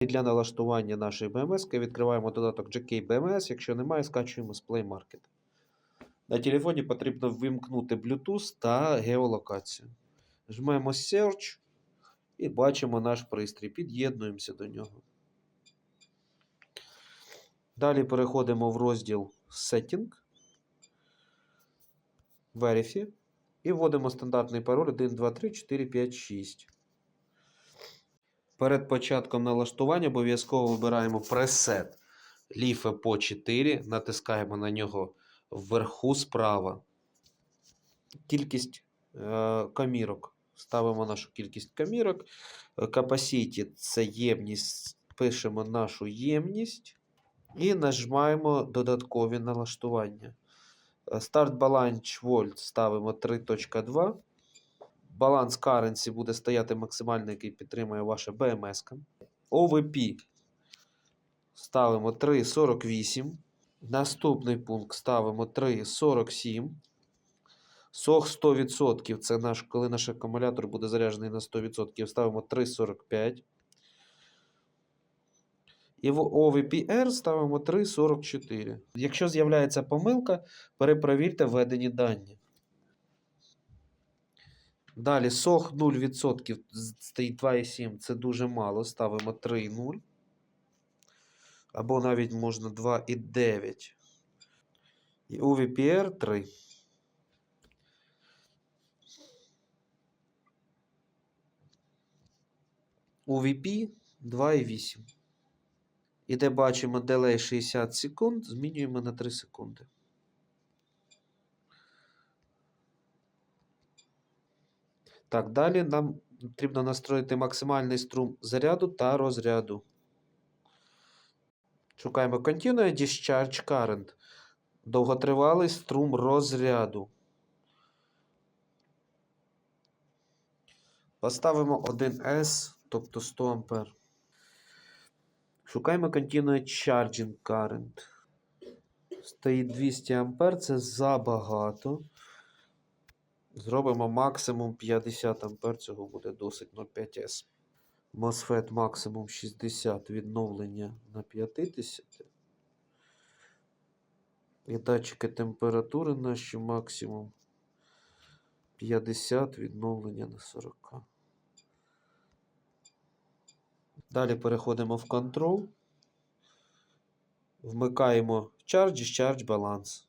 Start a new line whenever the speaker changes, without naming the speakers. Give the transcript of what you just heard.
І для налаштування нашої BMS відкриваємо додаток GK BMS. Якщо немає, скачуємо з Play Market. На телефоні потрібно вимкнути Bluetooth та геолокацію. Жмемо Search і бачимо наш пристрій. Під'єднуємося до нього. Далі переходимо в розділ Setting, Verify і вводимо стандартний пароль 1, 2, 3, 4, 5, 6. Перед початком налаштування обов'язково вибираємо пресет LIFE по 4, натискаємо на нього вверху справа. Кількість е, камірок. Ставимо нашу кількість камірок. Capacity це ємність. Пишемо нашу ємність і нажимаємо додаткові налаштування. Start Balance Volt ставимо 3.2. Баланс currency буде стояти максимально, який підтримує ваша BMS. OVP ставимо 3.48. Наступний пункт ставимо 3.47. Сох 100%. Це наш, коли наш акумулятор буде заряджений на 100%. Ставимо 3.45. І в OVPR ставимо 3.44. Якщо з'являється помилка, перепровірте введені дані. Далі сох 0% стоїть 2,7. Це дуже мало. Ставимо 3,0. Або навіть можна 2,9. І UVPR 3. UVP 2,8. І де бачимо delay 60 секунд, змінюємо на 3 секунди. Так, далі нам потрібно настроїти максимальний струм заряду та розряду. Шукаємо Continuous Discharge Current. Довготривалий струм розряду. Поставимо 1S, тобто 100 А. Шукаємо Continuous Charging Current. Стоїть 200 А, це забагато. Зробимо максимум 50 А, цього буде досить 0,5С. MOSFET максимум 60 відновлення на 50. І датчики температури наші максимум 50 відновлення на 40. Далі переходимо в Control. Вмикаємо Charge Discharge Balance.